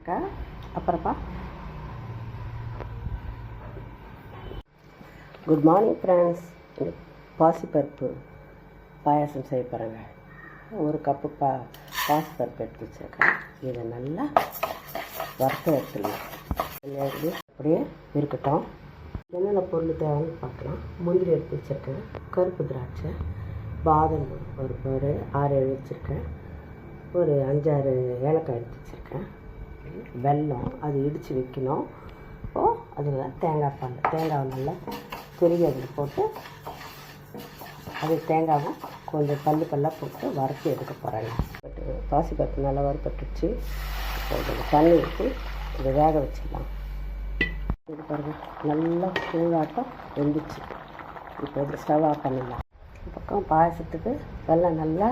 அக்கா அப்புறப்பா. Good morning friends பாசிப்பருப்பு பாயாசம் செய்ய போகிறேங்க ஒரு கப்பு பா பாசிப்பருப்பு எடுத்து வச்சுருக்கேன். இதை நல்லா வறுத்து எடுத்துடலாம் இது அப்படியே இருக்கட்டும். என்னென்ன பொருள் தேவைன்னு பார்க்கலாம். முந்திரி எடுத்து வச்சுருக்கேன். கருப்பு திராட்சை பாதம் ஒரு ஒரு ஆறு எழுதி வச்சுருக்கேன். ஒரு அஞ்சாறு ஏலக்காய் எடுத்து வச்சுருக்கேன். வெல்லம் அது இடித்து வைக்கணும். இப்போது அதில் தேங்காய் பால் தேங்காவை நல்லா திருகி அதில் போட்டு அது தேங்காவும் கொஞ்சம் பல்லு பல்லாக போட்டு வறுத்து எடுக்க போகிறேங்க பாசி பருப்பு நல்லா வறுப்பட்டுச்சு கொஞ்சம் தண்ணி ஊற்றி இதை வேக வச்சிடலாம் இது பாருங்கள் நல்லா சூடாட்டம் வெந்துச்சு. இப்போ இது ஸ்டவ் ஆஃப் பண்ணிடலாம். பக்கம் பாயசத்துக்கு வெள்ளம் நல்லா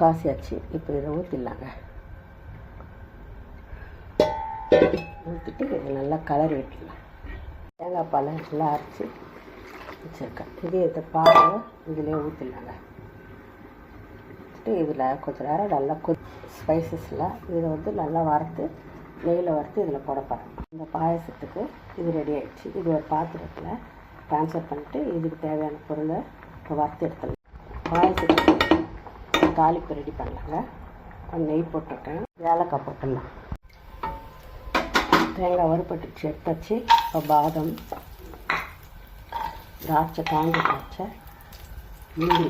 காசியாச்சு. இப்போ இதை ஊற்றிடலாங்க ஊற்றிட்டு இதை நல்லா கலர் விட்டுடலாம் தேங்காய் பாலை நல்லா அரைச்சி வச்சுருக்கேன். இதே இதை பார்த்து இதிலே ஊற்றிடலாங்க வச்சுட்டு இதில் கொஞ்சம் நேரம் நல்லா கொ ஸ்பைசஸில் இதை வந்து நல்லா வறுத்து நெய்யில் வறுத்து இதில் போட போகிறேன் இந்த பாயசத்துக்கு இது ரெடி ஆகிடுச்சு இது ஒரு பாத்திரத்தில் ட்ரான்ஸ்ஃபர் பண்ணிட்டு இதுக்கு தேவையான பொருளை இப்போ வறுத்து எடுத்துடலாம். பாயசத்துக்கு தாளிப்பு ரெடி பண்ணலாங்க. நெய் போட்டிருக்கேன். ஏலக்காய் போட்டுடலாம். தேங்காய் வறுப்பட்டுச்சு எடுத்தாச்சு. இப்போ பாதம் திராட்சை காஞ்ச திராட்சை முந்திரி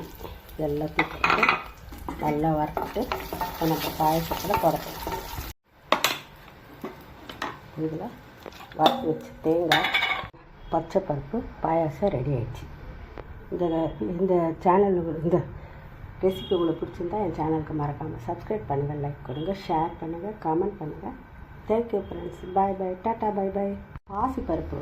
எல்லாத்தையும் போட்டு நல்லா வறுத்துட்டு இப்போ நம்ம பாயசத்தில் குறைக்கலாம் இதில் வறுத்து வச்ச தேங்காய் பச்சை பருப்பு பாயாசம் ரெடி ஆயிடுச்சு. இந்த இந்த சேனல் இந்த ரெசிபி உங்களுக்கு பிடிச்சிருந்தா என் சேனலுக்கு மறக்காமல் சப்ஸ்கிரைப் பண்ணுங்கள் லைக் கொடுங்க ஷேர் பண்ணுங்கள் கமெண்ட் பண்ணுங்கள் thank you friends bye bye tata bye bye பாசி பருப்பு